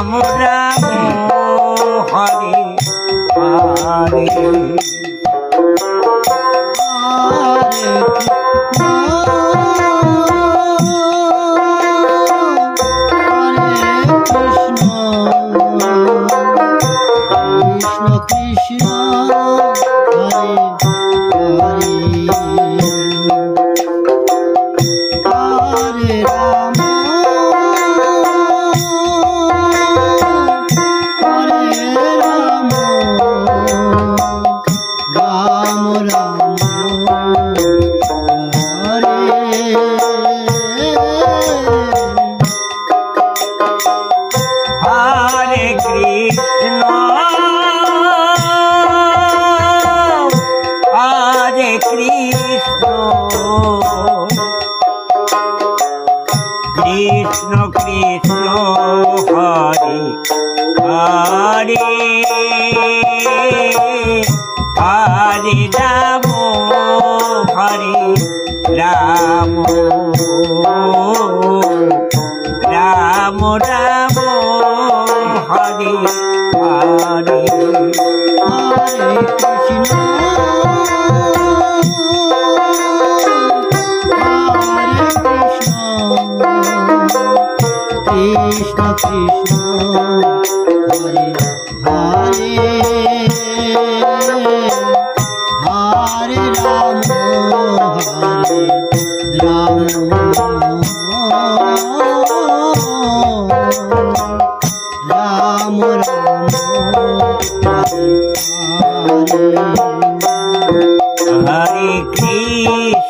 Ram Ram Hare Hare Hare Ram Hare Ram Ram Ram Hare Hare Hare Krishna Hare Krishna Krishna Krishna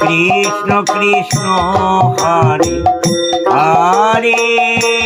Krishna Krishna Hare Hare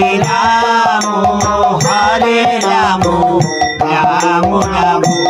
Ramu, Hare Ramu, Ramu Ramu.